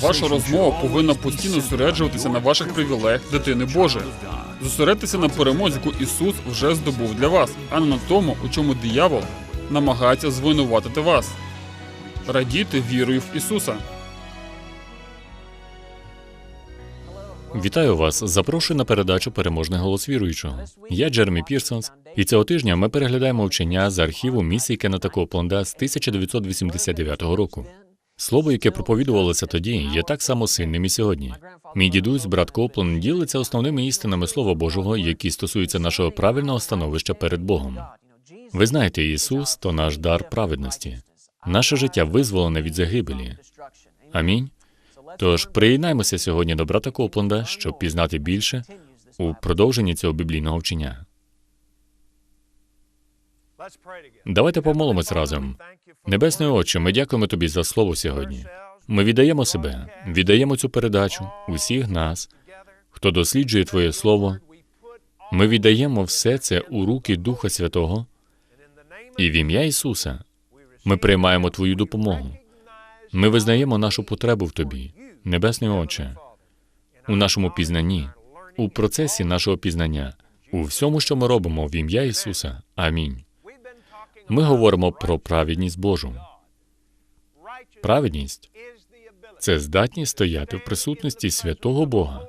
Ваша розмова повинна постійно зосереджуватися на ваших привілеях дитини Божої. Зосередьтеся на перемозі, яку Ісус вже здобув для вас, а не на тому, у чому диявол намагається звинуватити вас. Радійте вірою в Ісуса. Вітаю вас. Запрошую на передачу Переможний голос віруючого. Я Джеремі Пірсонс, і цього тижня ми переглядаємо вчення з архіву місії Кеннета Копленда з 1989 року. Слово, яке проповідувалося тоді, є так само сильним і сьогодні. Мій дідусь, брат Копленд, ділиться основними істинами Слова Божого, які стосуються нашого правильного становища перед Богом. Ви знаєте, Ісус то наш дар праведності. Наше життя визволене від загибелі. Амінь. Тож приєднаймося сьогодні до брата Копленда, щоб пізнати більше у продовженні цього біблійного вчення. Давайте помолимось разом. Небесний Отче, ми дякуємо тобі за слово сьогодні. Ми віддаємо себе, віддаємо цю передачу, усіх нас, хто досліджує Твоє Слово. Ми віддаємо все це у руки Духа Святого, і в ім'я Ісуса ми приймаємо Твою допомогу. Ми визнаємо нашу потребу в Тобі, Небесний Отче, у нашому пізнанні, у процесі нашого пізнання, у всьому, що ми робимо в ім'я Ісуса. Амінь. Ми говоримо про праведність Божу. Праведність це здатність стояти в присутності святого Бога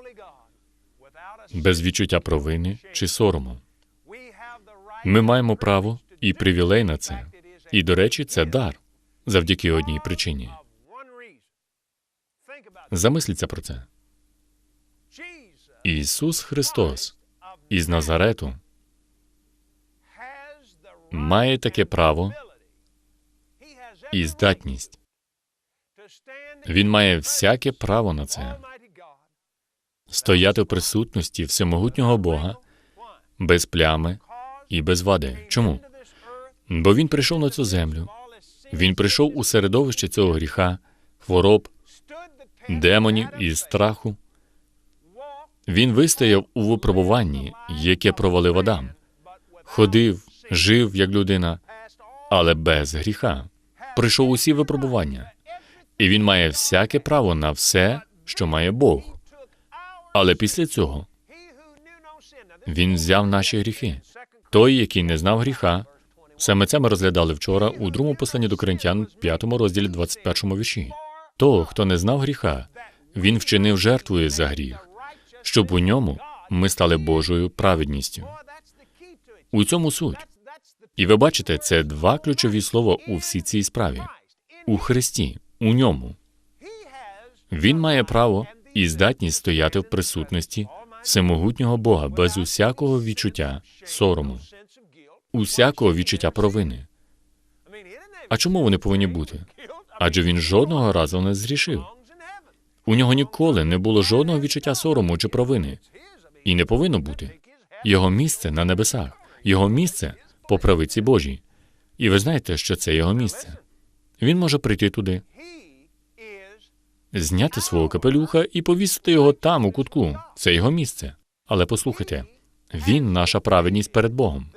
без відчуття провини чи сорому. Ми маємо право і привілей на це. І, до речі, це дар завдяки одній причині. Замисліться про це. Ісус Христос із Назарету має таке право і здатність. Він має всяке право на це стояти в присутності всемогутнього Бога без плями і без вади. Чому? Бо він прийшов на цю землю. Він прийшов у середовище цього гріха, хвороб, демонів і страху. Він вистояв у випробуванні, яке провалив Адам. Ходив, жив як людина, але без гріха. Пройшов усі випробування. І він має всяке право на все, що має Бог. Але після цього він взяв наші гріхи. Той, який не знав гріха, саме це ми розглядали вчора у другому посланні до Коринтян, 5 розділі 21 вірші. Того, хто не знав гріха, він вчинив жертвою за гріх, щоб у ньому ми стали Божою праведністю. У цьому суть. І ви бачите, це два ключові слова у всій цій справі. У Христі, у ньому. Він має право і здатність стояти в присутності всемогутнього Бога без усякого відчуття сорому, усякого відчуття провини. А чому вони повинні бути? Адже він жодного разу не зрішив. У нього ніколи не було жодного відчуття сорому чи провини. І не повинно бути. Його місце на небесах, його місце по правиці Божій. І ви знаєте, що це його місце. Він може прийти туди, зняти свого капелюха і повісити його там, у кутку. Це його місце. Але послухайте, він наша праведність перед Богом.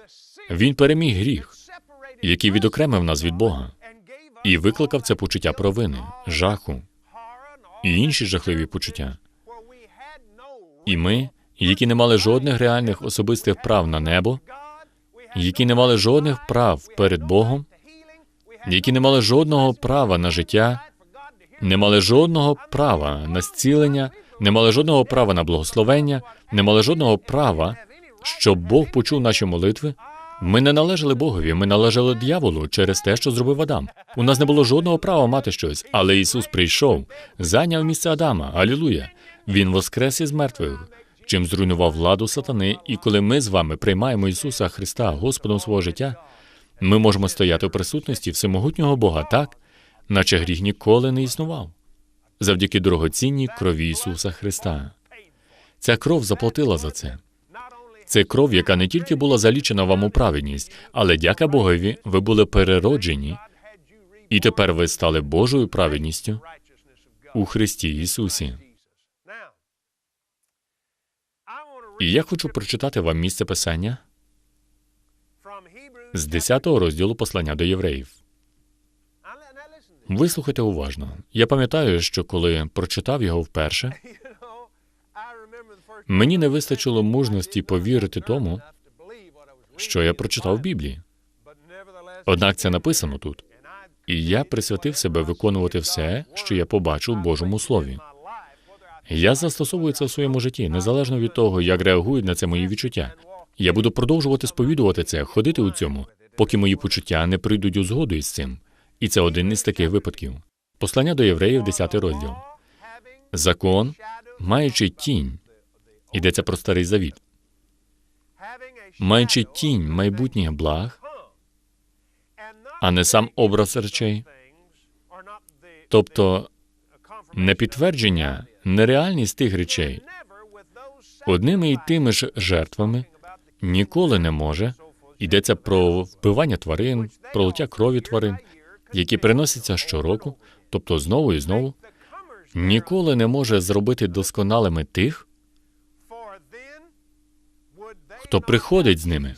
Він переміг гріх, який відокремив нас від Бога, і викликав це почуття провини, жаху і інші жахливі почуття. І ми, які не мали жодних реальних особистих прав на небо, які не мали жодних прав перед Богом, які не мали жодного права на життя, не мали жодного права на зцілення, не мали жодного права на благословення, не мали жодного права, щоб Бог почув наші молитви. Ми не належали Богові, ми належали дияволу через те, що зробив Адам. У нас не було жодного права мати щось, але Ісус прийшов, зайняв місце Адама. Алілуя! Він воскрес із мертвих, чим зруйнував владу сатани. І коли ми з вами приймаємо Ісуса Христа Господом свого життя, ми можемо стояти в присутності всемогутнього Бога так, наче гріх ніколи не існував, завдяки дорогоцінній крові Ісуса Христа. Ця кров заплатила за це. Це кров, яка не тільки була залічена вам у праведність, але дяка Богові, ви були перероджені, і тепер ви стали Божою праведністю у Христі Ісусі. І я хочу прочитати вам місце писання з 10 розділу послання до євреїв. Вислухайте уважно. Я пам'ятаю, що коли прочитав його вперше, мені не вистачило мужності повірити тому, що я прочитав в Біблії. Однак це написано тут. І я присвятив себе виконувати все, що я побачив в Божому Слові. Я застосовую це в своєму житті, незалежно від того, як реагують на це мої відчуття. Я буду продовжувати сповідувати це, ходити у цьому, поки мої почуття не прийдуть у згоду із цим. І це один із таких випадків. Послання до євреїв, 10 розділ. Закон, маючи тінь, йдеться про старий завіт, маючи тінь майбутніх благ, а не сам образ речей, тобто не підтвердження, нереальність тих речей, одними і тими ж жертвами ніколи не може. Йдеться про вбивання тварин, пролиття крові тварин, які приносяться щороку, тобто знову і знову, ніколи не може зробити досконалими тих, хто приходить з ними.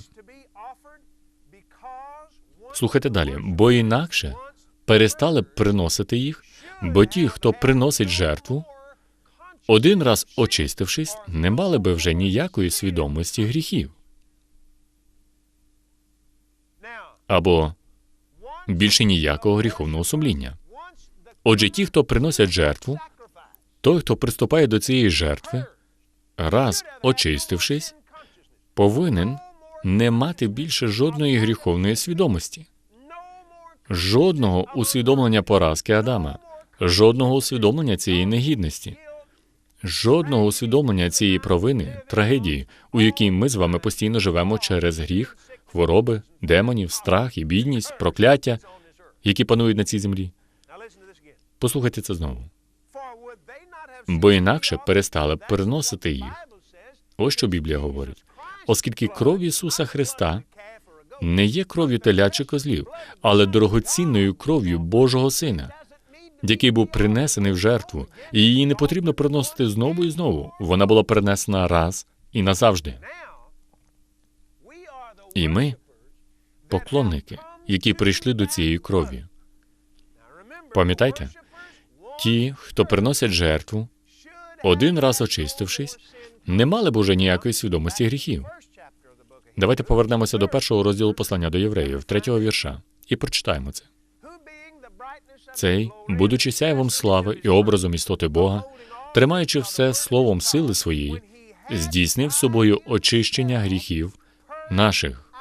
слухайте далі, бо інакше перестали приносити їх, бо ті, хто приносить жертву, один раз очистившись, не мали би вже ніякої свідомості гріхів. Або більше ніякого гріховного сумління. Отже, ті, хто приносять жертву, той, хто приступає до цієї жертви, раз очистившись, повинен не мати більше жодної гріховної свідомості, жодного усвідомлення поразки Адама, жодного усвідомлення цієї негідності, жодного усвідомлення цієї провини, трагедії, у якій ми з вами постійно живемо через гріх, хвороби, демонів, страх і бідність, прокляття, які панують на цій землі. Послухайте це знову. Бо інакше перестали б переносити їх. Ось що Біблія говорить. Оскільки кров Ісуса Христа не є кров'ю теля чи козлів, але дорогоцінною кров'ю Божого Сина, який був принесений в жертву, і її не потрібно приносити знову і знову. Вона була принесена раз і назавжди. І ми поклонники, які прийшли до цієї крові. Пам'ятайте, Ті, хто приносять жертву, один раз очистившись, не мали б уже ніякої свідомості гріхів. Давайте повернемося до першого розділу послання до євреїв, третього вірша, і прочитаємо це. Цей, будучи сяйвом слави і образом істоти Бога, тримаючи все словом сили своєї, здійснив собою очищення гріхів наших.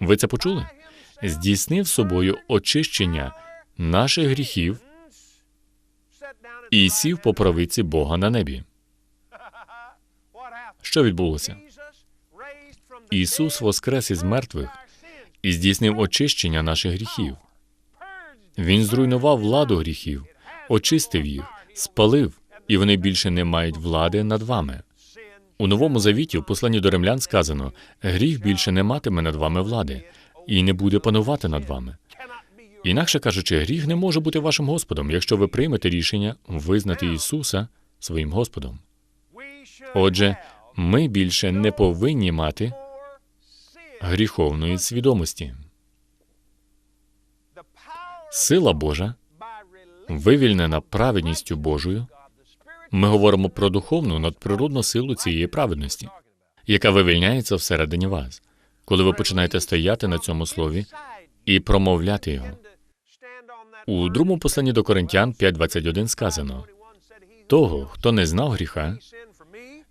Ви це почули? Здійснив собою очищення наших гріхів і сів по правиці Бога на небі. Що відбулося? Ісус воскрес із мертвих і здійснив очищення наших гріхів. Він зруйнував владу гріхів, очистив їх, спалив, і вони більше не мають влади над вами. У новому завіті, в посланні до римлян, сказано: гріх більше не матиме над вами влади і не буде панувати над вами. Інакше кажучи, гріх не може бути вашим Господом, якщо ви приймете рішення визнати Ісуса своїм Господом. Отже, ми більше не повинні мати гріховної свідомості. Сила Божа, вивільнена праведністю Божою, ми говоримо про духовну надприродну силу цієї праведності, яка вивільняється всередині вас, коли ви починаєте стояти на цьому слові і промовляти його. У другому посланні до Коринтян 5.21 сказано: того, хто не знав гріха,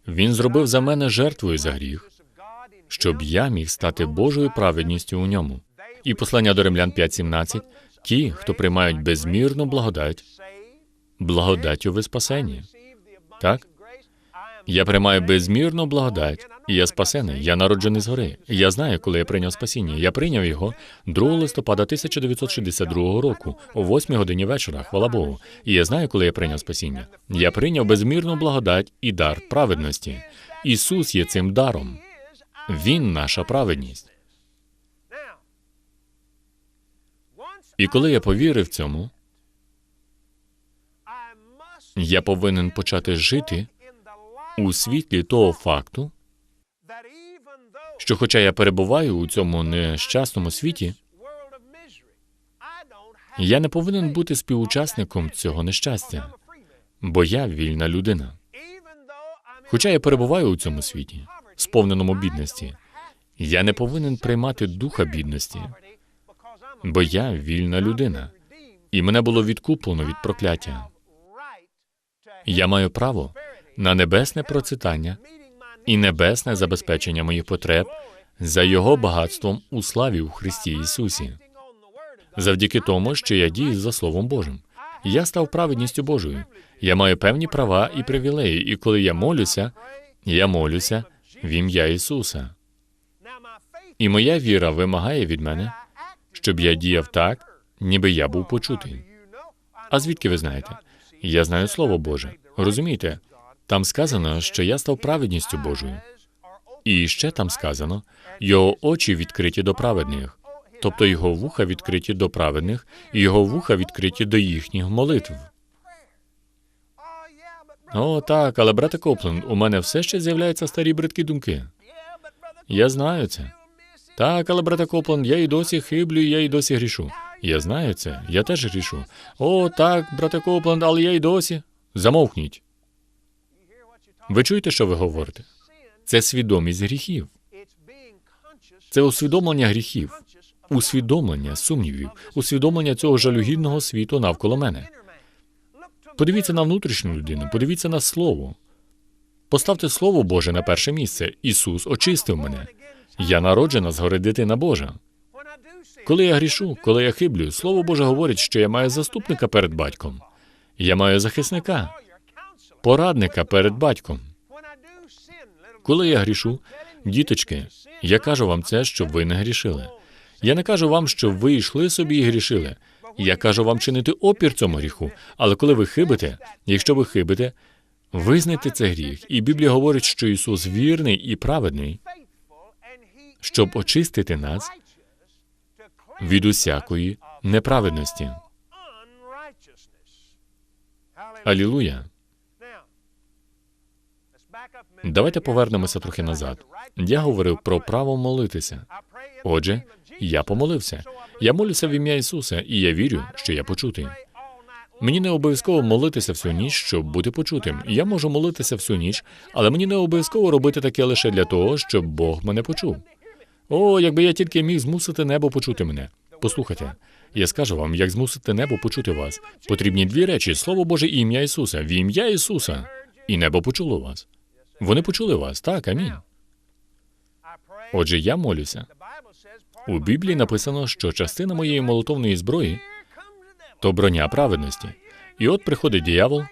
він зробив за мене жертвою за гріх, щоб я міг стати Божою праведністю у ньому. І послання до Римлян 5.17 ті, хто приймають безмірну благодать, благодаттю ви спасені. Так? Я приймаю безмірну благодать, і я спасений. Я народжений згори. Я знаю, коли я прийняв спасіння. Я прийняв його 2 листопада 1962 року, о 8 годині вечора, хвала Богу. І я знаю, коли я прийняв спасіння. Я прийняв безмірну благодать і дар праведності. Ісус є цим даром. Він наша праведність. І коли я повірив цьому, я повинен почати жити у світлі того факту, що, хоча я перебуваю у цьому нещасному світі, Я не повинен бути співучасником цього нещастя, бо я вільна людина. Хоча я перебуваю у цьому світі, сповненому бідності, я не повинен приймати духа бідності, бо я вільна людина, і мене було відкуплено від прокляття. Я маю право на небесне процвітання і небесне забезпечення моїх потреб за його багатством у славі у Христі Ісусі, завдяки тому, що я дію за Словом Божим. Я став праведністю Божою. Я маю певні права і привілеї, і коли я молюся, я молюся в ім'я Ісуса. І моя віра вимагає від мене, щоб я діяв так, ніби я був почутий. А звідки ви знаєте? Я знаю Слово Боже. Розумієте? Там сказано, що я став праведністю Божою. І ще там сказано, його очі відкриті до праведних, тобто його вуха відкриті до праведних, і його вуха відкриті до їхніх молитв. О, так, але брате Копленд, у мене все ще з'являються старі бридкі думки. Я знаю це. Так, але брате Копленд, я і досі хиблю, я і досі грішу. Я знаю це, я теж грішу. О, так, брате Копленд, але я й досі. Замовкніть. Ви чуєте, що ви говорите? Це свідомість гріхів. Це усвідомлення гріхів, усвідомлення сумнівів, усвідомлення цього жалюгідного світу навколо мене. Подивіться на внутрішню людину, подивіться на слово. Поставте слово Боже на перше місце. Ісус очистив мене. Я народжена згори дитина Божа. Коли я грішу, коли я хиблю, Слово Боже говорить, що я маю заступника перед батьком. Я маю захисника, порадника перед батьком. Коли я грішу, діточки, я кажу вам це, щоб ви не грішили. Я не кажу вам, щоб ви йшли собі і грішили. Я кажу вам чинити опір цьому гріху. Але коли ви хибите, якщо ви хибите, визнайте це гріх. І Біблія говорить, що Ісус вірний і праведний, щоб очистити нас від усякої неправедності. Алілуя. Давайте повернемося трохи назад. Я говорив про право молитися. Отже, я помолився. Я молюся в ім'я Ісуса, і я вірю, що я почутий. Мені не обов'язково молитися всю ніч, щоб бути почутим. Я можу молитися всю ніч, але мені не обов'язково робити таке лише для того, щоб Бог мене почув. О, якби я тільки міг змусити небо почути мене. Послухайте, я скажу вам, як змусити небо почути вас. Потрібні дві речі: Слово Боже і ім'я Ісуса, в ім'я Ісуса. І небо почуло вас. Вони почули вас, так, амінь. Отже, я молюся. У Біблії написано, що частина моєї молотовної зброї то броня праведності. І от приходить диявол.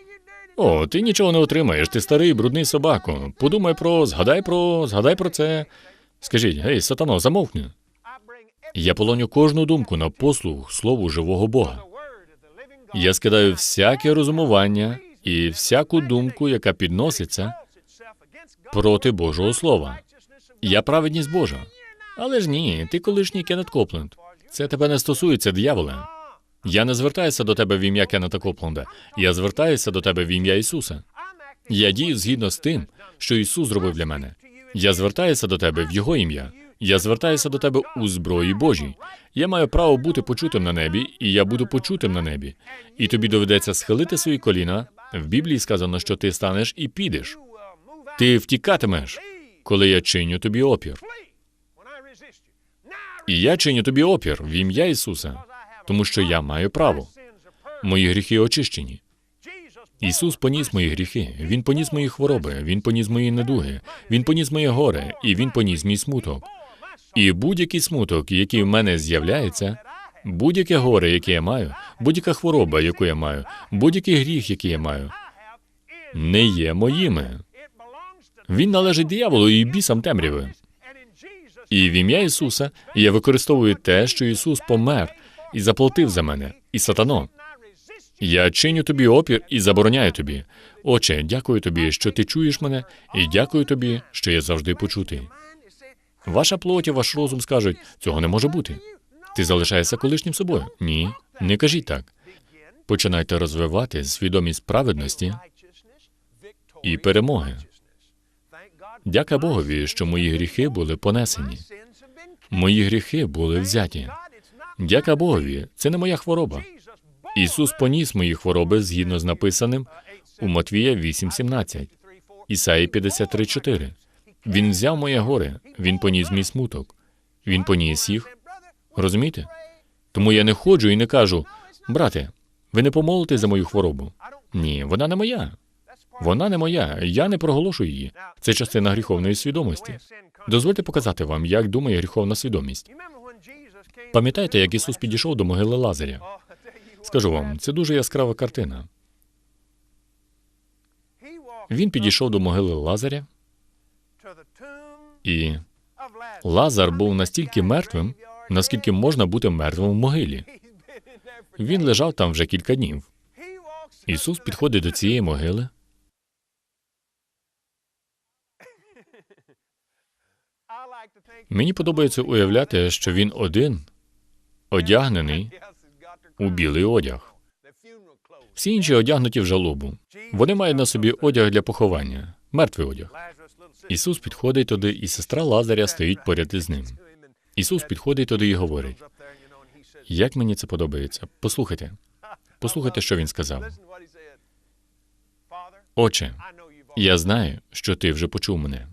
О, ти нічого не отримаєш, ти старий брудний собако. Подумай про, згадай про, згадай про це. Скажіть, гей, сатано, замовкни. Я полоню кожну думку на послуг слову живого Бога. Я скидаю всяке розумування і всяку думку, яка підноситься проти Божого Слова. Я праведність Божа. Але ж ні, ти колишній Кеннет Копленд. Це тебе не стосується, дияволе. Я не звертаюся до тебе в ім'я Кеннета Копленда. Я звертаюся до тебе в ім'я Ісуса. Я дію згідно з тим, що Ісус зробив для мене. Я звертаюся до тебе в Його ім'я. Я звертаюся до тебе у зброї Божій. Я маю право бути почутим на небі, і я буду почутим на небі. І тобі доведеться схилити свої коліна. В Біблії сказано, що ти станеш і підеш. Ти втікатимеш, коли я чиню тобі опір. І я чиню тобі опір в ім'я Ісуса, тому що я маю право. Мої гріхи очищені. Ісус поніс мої гріхи, Він поніс мої хвороби, Він поніс мої недуги, Він поніс моє горе, і Він поніс мій смуток. І будь-який смуток, який в мене з'являється, будь-яке горе, яке я маю, будь-яка хвороба, яку я маю, будь-який гріх, який я маю, не є моїми. Він належить дияволу і бісам темряви. І в ім'я Ісуса я використовую те, що Ісус помер і заплатив за мене, і сатано. Я чиню тобі опір і забороняю тобі. Отче, дякую тобі, що ти чуєш мене, і дякую тобі, що я завжди почутий. Ваша плоть і ваш розум скажуть, цього не може бути. Ти залишаєшся колишнім собою. Ні, не кажіть так. Починайте розвивати свідомість праведності і перемоги. Дяка Богові, що мої гріхи були понесені. Мої гріхи були взяті. Дяка Богові, це не моя хвороба. Ісус поніс мої хвороби згідно з написаним у Матвія 8.17, Ісаї 53.4. Він взяв моє горе, Він поніс мій смуток, Він поніс їх. Розумієте? Тому я не ходжу і не кажу, брате, ви не помолите за мою хворобу. Ні, вона не моя. Вона не моя. Я не проголошую її. Це частина гріховної свідомості. Дозвольте показати вам, як думає гріховна свідомість. Пам'ятаєте, як Ісус підійшов до могили Лазаря? Скажу вам, це дуже яскрава картина. Він підійшов до могили Лазаря, і Лазар був настільки мертвим, наскільки можна бути мертвим в могилі. Він лежав там вже кілька днів. Ісус підходить до цієї могили, Мені подобається уявляти, що він один, одягнений у білий одяг. Всі інші одягнуті в жалобу. Вони мають на собі одяг для поховання, мертвий одяг. Ісус підходить туди, і сестра Лазаря стоїть поряд із ним. Ісус підходить туди і говорить: як мені це подобається? Послухайте, послухайте, що він сказав. Отче, я знаю, що ти вже почув мене.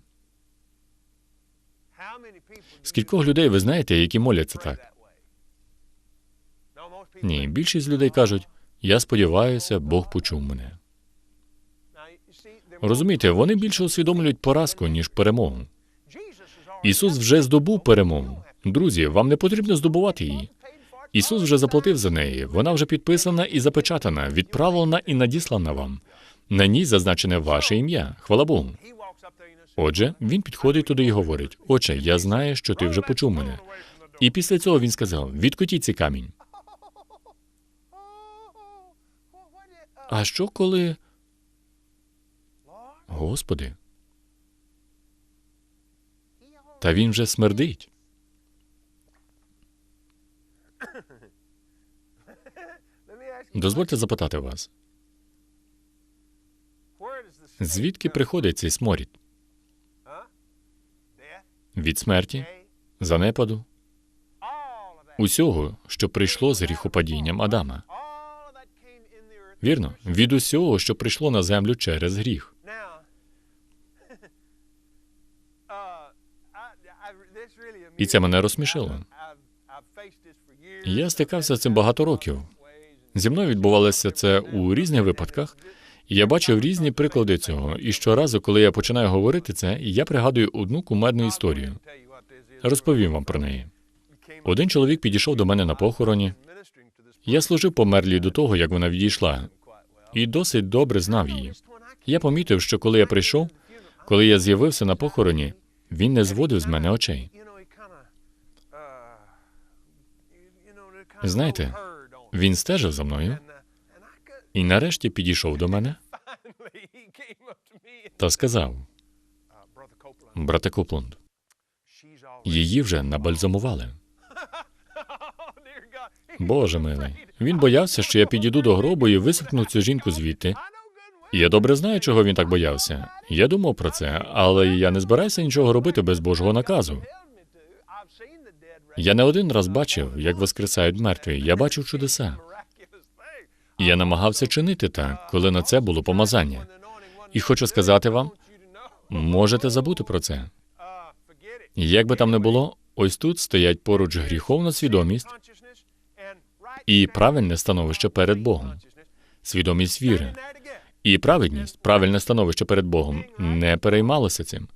Скількох людей ви знаєте, які моляться так? Ні, більшість людей кажуть: я сподіваюся, Бог почув мене. Розумієте, вони більше усвідомлюють поразку, ніж перемогу. Ісус вже здобув перемогу. Друзі, вам не потрібно здобувати її. Ісус вже заплатив за неї. Вона вже підписана і запечатана, відправлена і надіслана вам. На ній зазначене ваше ім'я. Хвала Богу. Отже, він підходить туди і говорить: Отче, я знаю, що ти вже почув мене. І після цього він сказав: відкотіть цей камінь. А що коли. Господи. Та він вже смердить. Дозвольте запитати вас, звідки приходить цей сморід? Від смерті, занепаду, усього, що прийшло з гріхопадінням Адама. Вірно, від усього, що прийшло на землю через гріх. І це мене розсмішило. Я стикався з цим багато років. Зі мною відбувалося це у різних випадках, і я бачив різні приклади цього. І щоразу, коли я починаю говорити це, я пригадую одну кумедну історію. Розповім вам про неї. Один чоловік підійшов до мене на похороні. Я служив померлій до того, як вона відійшла, і досить добре знав її. Я помітив, що коли я прийшов, коли я з'явився на похороні, він не зводив з мене очей. Знаєте, Він стежив за мною і нарешті підійшов до мене та сказав: Брате Копланд, її вже набальзамували. Боже милий, він боявся, що я підійду до гробу і висипну цю жінку звідти. Я добре знаю, чого він так боявся. Я думав про це, але я не збираюся нічого робити без Божого наказу. Я не один раз бачив, як воскресають мертві. Я бачив чудеса. Я намагався чинити так, коли на це було помазання. І хочу сказати вам, можете забути про це. Як би там не було, ось тут стоять поруч гріховна свідомість і правильне становище перед Богом, свідомість віри. І праведність, правильне становище перед Богом, не переймалося цим.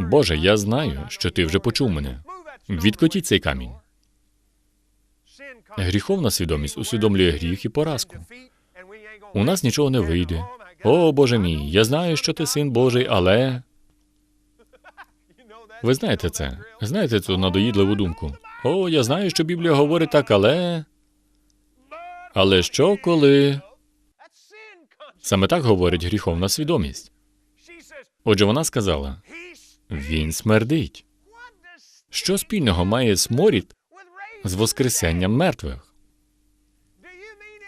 Боже, я знаю, що ти вже почув мене. Відкотіть цей камінь. Гріховна свідомість усвідомлює гріх і поразку. У нас нічого не вийде. О, Боже мій, я знаю, що ти син Божий, але. Ви знаєте це? Знаєте цю надоїдливу думку? О, я знаю, що Біблія говорить так, але. Але що коли? Саме так говорить гріховна свідомість. Отже, вона сказала: він смердить. Що спільного має сморід з воскресенням мертвих?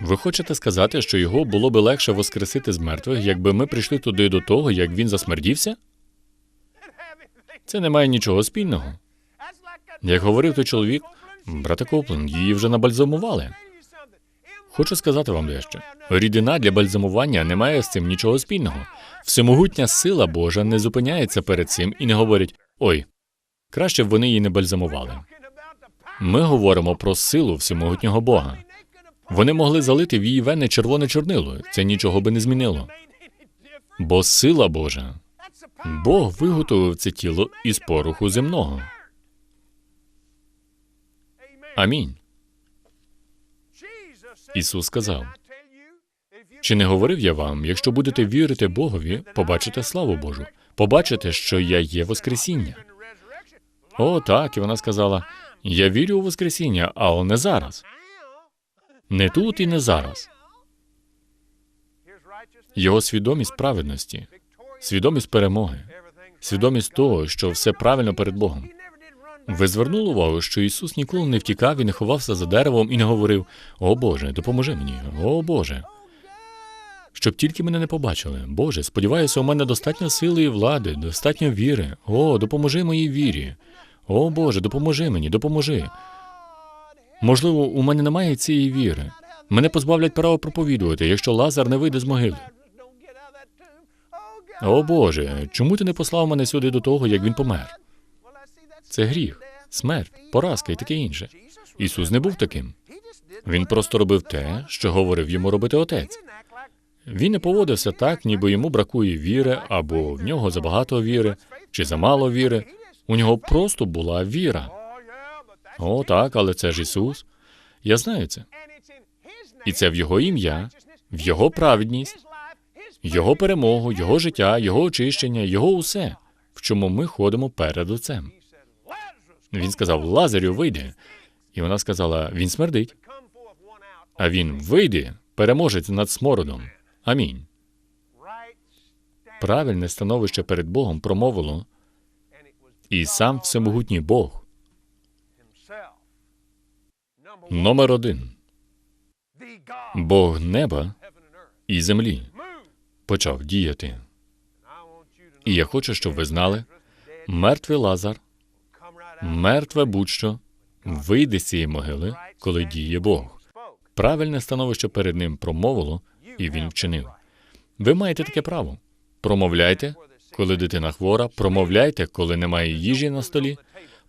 Ви хочете сказати, що його було би легше воскресити з мертвих, якби ми прийшли туди до того, як він засмердівся? Це не має нічого спільного. Як говорив той чоловік, брате Коплен, її вже набальзамували. Хочу сказати вам дещо. Рідина для бальзамування не має з цим нічого спільного. Всемогутня сила Божа не зупиняється перед цим і не говорить: ой, краще б вони її не бальзамували. Ми говоримо про силу всемогутнього Бога. Вони могли залити в її вени червоне чорнило. Це нічого би не змінило. Бо сила Божа, Бог виготовив це тіло із пороху земного. Амінь. Ісус сказав, Чи не говорив я вам, якщо будете вірити Богові, побачите славу Божу, побачите, що я є Воскресіння. О, так, і вона сказала: Я вірю у Воскресіння, але не зараз. Не тут і не зараз. Його свідомість праведності, свідомість перемоги, свідомість того, що все правильно перед Богом. Ви звернули увагу, що Ісус ніколи не втікав і не ховався за деревом і не говорив: О Боже, допоможи мені, о Боже. Щоб тільки мене не побачили. Боже, сподіваюся, у мене достатньо сили і влади, достатньо віри. О, допоможи моїй вірі. О Боже, допоможи мені, допоможи. Можливо, у мене немає цієї віри. Мене позбавлять права проповідувати, якщо Лазар не вийде з могили. О Боже, чому ти не послав мене сюди до того, як він помер? Це гріх, смерть, поразка і таке інше. Ісус не був таким. Він просто робив те, що говорив йому робити отець. Він не поводився так, ніби йому бракує віри, або в нього забагато віри, чи замало віри. У нього просто була віра. О, так, але це ж Ісус. Я знаю це. І це в Його ім'я, в Його праведність, Його перемогу, Його життя, Його очищення, Його усе, в чому ми ходимо перед Отцем. Він сказав: Лазарю, вийди. І вона сказала: Він смердить. А він вийде, переможець над смородом. Амінь. Правильне становище перед Богом промовило, і сам всемогутній Бог, номер один, Бог неба і землі, почав діяти. І я хочу, щоб ви знали, мертвий Лазар, мертве будь-що, вийде з цієї могили, коли діє Бог. Правильне становище перед ним промовило, і він вчинив. Ви маєте таке право. Промовляйте, коли дитина хвора, промовляйте, коли немає їжі на столі,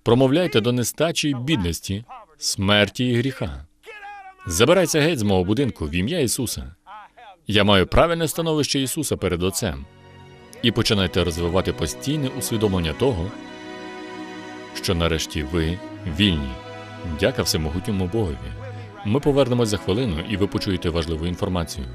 промовляйте до нестачі й бідності, смерті і гріха. Забирайся геть з мого будинку в ім'я Ісуса. Я маю правильне становище Ісуса перед Отцем. І починайте розвивати постійне усвідомлення того, що нарешті ви вільні. Дяка всемогутньому Богові. Ми повернемось за хвилину, і ви почуєте важливу інформацію.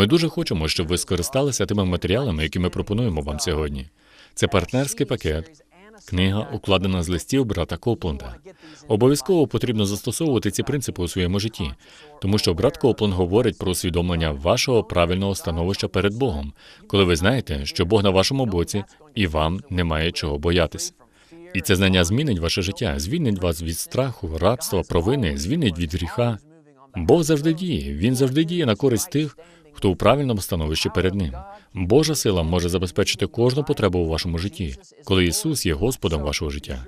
Ми дуже хочемо, щоб ви скористалися тими матеріалами, які ми пропонуємо вам сьогодні. Це партнерський пакет, книга, укладена з листів брата Копленда. Обов'язково потрібно застосовувати ці принципи у своєму житті, тому що брат Копланд говорить про усвідомлення вашого правильного становища перед Богом, коли ви знаєте, що Бог на вашому боці і вам немає чого боятися. І це знання змінить ваше життя, звільнить вас від страху, рабства, провини, звільнить від гріха. Бог завжди діє. Він завжди діє на користь тих, хто у правильному становищі перед ним. Божа сила може забезпечити кожну потребу у вашому житті, коли Ісус є Господом вашого життя.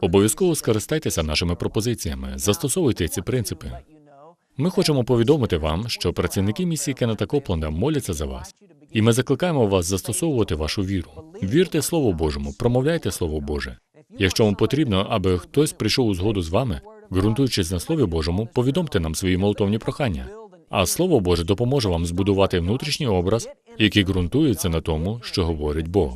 Обов'язково скористайтеся нашими пропозиціями, застосовуйте ці принципи. Ми хочемо повідомити вам, що працівники місії Кеннета Копленда моляться за вас, і ми закликаємо вас застосовувати вашу віру. Вірте Слову Божому, промовляйте Слово Боже. Якщо вам потрібно, аби хтось прийшов у згоду з вами, ґрунтуючись на Слові Божому, повідомте нам свої молитовні прохання. А Слово Боже допоможе вам збудувати внутрішній образ, який ґрунтується на тому, що говорить Бог.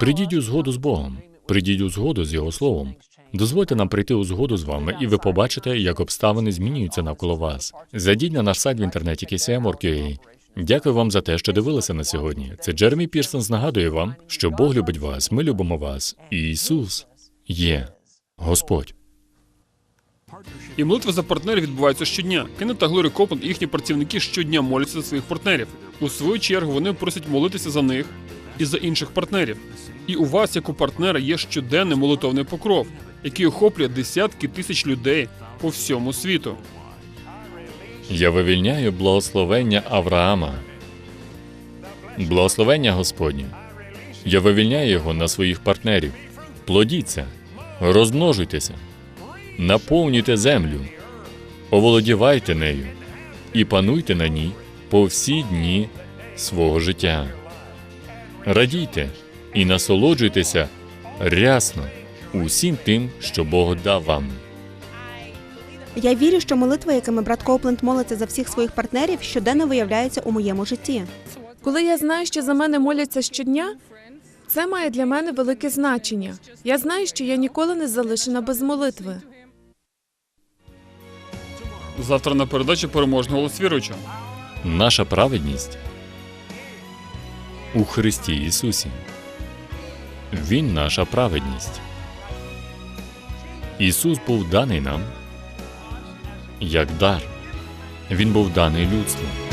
Прийдіть у згоду з Богом, прийдіть у згоду з Його Словом. Дозвольте нам прийти у згоду з вами, і ви побачите, як обставини змінюються навколо вас. Зайдіть на наш сайт в інтернеті KCM.org.ua. Дякую вам за те, що дивилися на сьогодні. Це Джеремі Пірсонс нагадує вам, що Бог любить вас, ми любимо вас, і Ісус є Господь. І молитви за партнерів відбуваються щодня. Кеннет та Глорі Копленд і їхні працівники щодня моляться за своїх партнерів. У свою чергу вони просять молитися за них і за інших партнерів. І у вас, як у партнера, є щоденний молитовний покров, який охоплює десятки тисяч людей по всьому світу. Я вивільняю благословення Авраама. Благословення Господнє. Я вивільняю його на своїх партнерів. Плодіться, розмножуйтеся, наповнюйте землю, оволодівайте нею і пануйте на ній по всі дні свого життя. Радійте і насолоджуйтеся рясно усім тим, що Бог дав вам. Я вірю, що молитви, якими брат Коупленд молиться за всіх своїх партнерів, щоденно виявляються у моєму житті. Коли я знаю, що за мене моляться щодня, це має для мене велике значення. Я знаю, що я ніколи не залишена без молитви. Завтра на передачі переможний голос. Наша праведність у Христі Ісусі. Він наша праведність. Ісус був даний нам як дар. Він був даний людству.